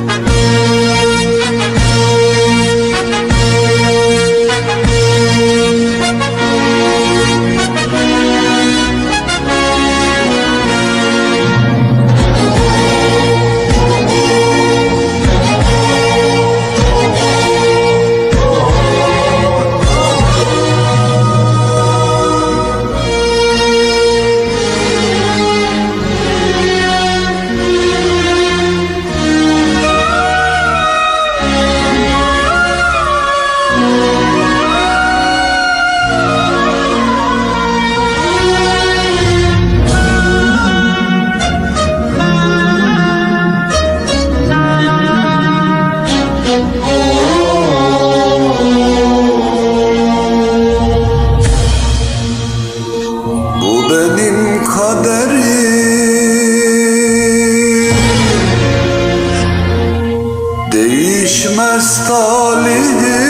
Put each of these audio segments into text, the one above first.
Música kaderim. Değişmez talihim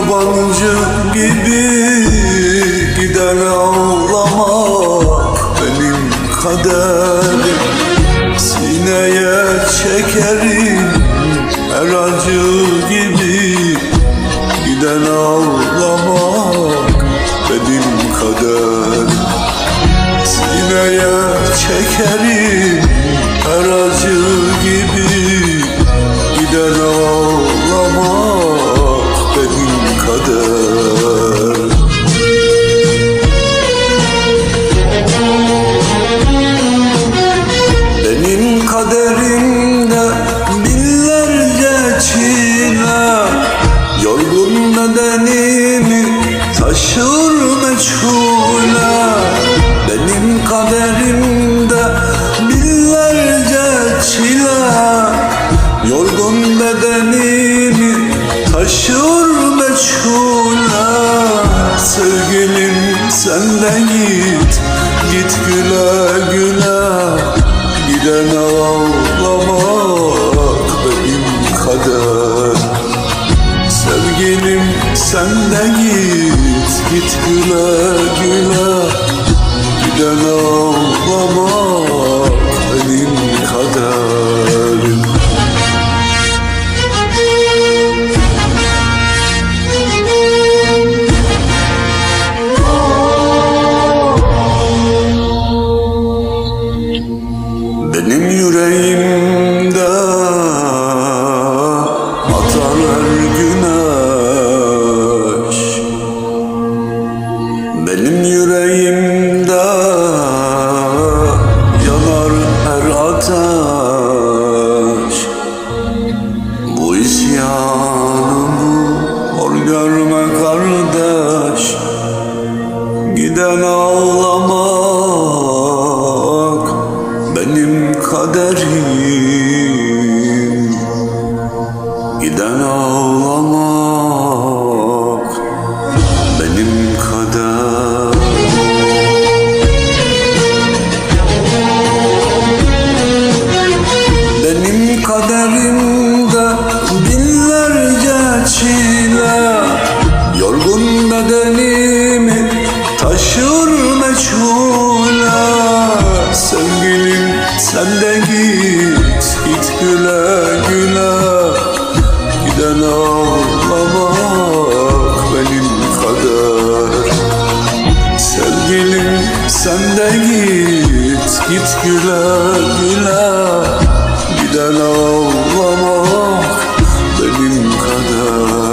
yabancı gibi Giden ağlamak benim kaderim. Sineye çekerim her acı gibi Giden ağlamak benim kaderim. Sineye çekerim Sevgilim sen de git, git güle güle Giden ağlamak benim kader. Sevgilim sen de git, git güle güle Giden ağlamak sen de git, git güle güle. Giden ağlamak benim kader. Sevgilim sen de git, git güle güle. Giden ağlamak benim kader